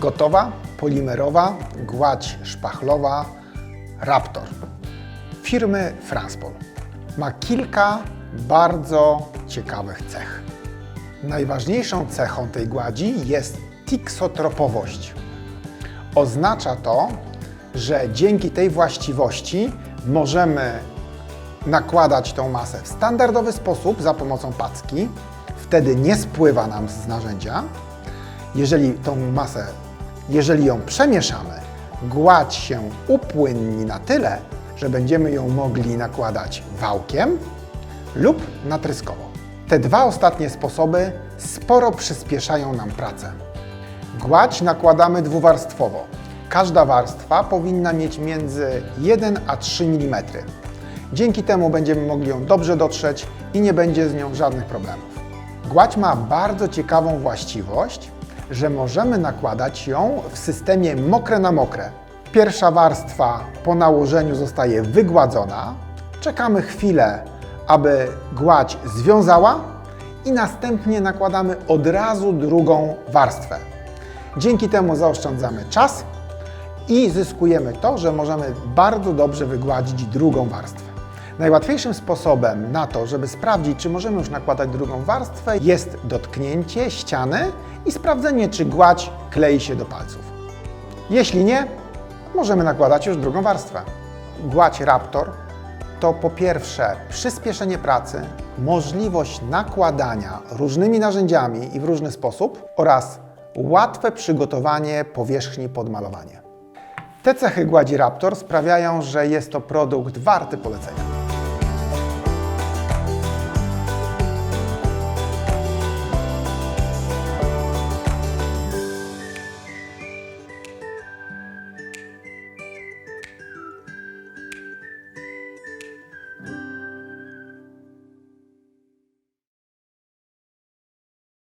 Gotowa, polimerowa, gładź szpachlowa Raptor firmy Franspol. Ma kilka bardzo ciekawych cech. Najważniejszą cechą tej gładzi jest tiksotropowość. Oznacza to, że dzięki tej właściwości możemy nakładać tą masę w standardowy sposób za pomocą packi. Wtedy nie spływa nam z narzędzia. Jeżeli tą masę, jeżeli ją przemieszamy, gładź się upłynni na tyle, że będziemy ją mogli nakładać wałkiem lub natryskowo. Te dwa ostatnie sposoby sporo przyspieszają nam pracę. Gładź nakładamy dwuwarstwowo. Każda warstwa powinna mieć między 1 a 3 mm. Dzięki temu będziemy mogli ją dobrze dotrzeć i nie będzie z nią żadnych problemów. Gładź ma bardzo ciekawą właściwość, że możemy nakładać ją w systemie mokre na mokre. Pierwsza warstwa po nałożeniu zostaje wygładzona. Czekamy chwilę, aby gładź związała i następnie nakładamy od razu drugą warstwę. Dzięki temu zaoszczędzamy czas i zyskujemy to, że możemy bardzo dobrze wygładzić drugą warstwę. Najłatwiejszym sposobem na to, żeby sprawdzić, czy możemy już nakładać drugą warstwę, jest dotknięcie ściany i sprawdzenie, czy gładź klei się do palców. Jeśli nie, możemy nakładać już drugą warstwę. Gładź Raptor to po pierwsze przyspieszenie pracy, możliwość nakładania różnymi narzędziami i w różny sposób oraz łatwe przygotowanie powierzchni pod malowanie. Te cechy gładzi Raptor sprawiają, że jest to produkt warty polecenia.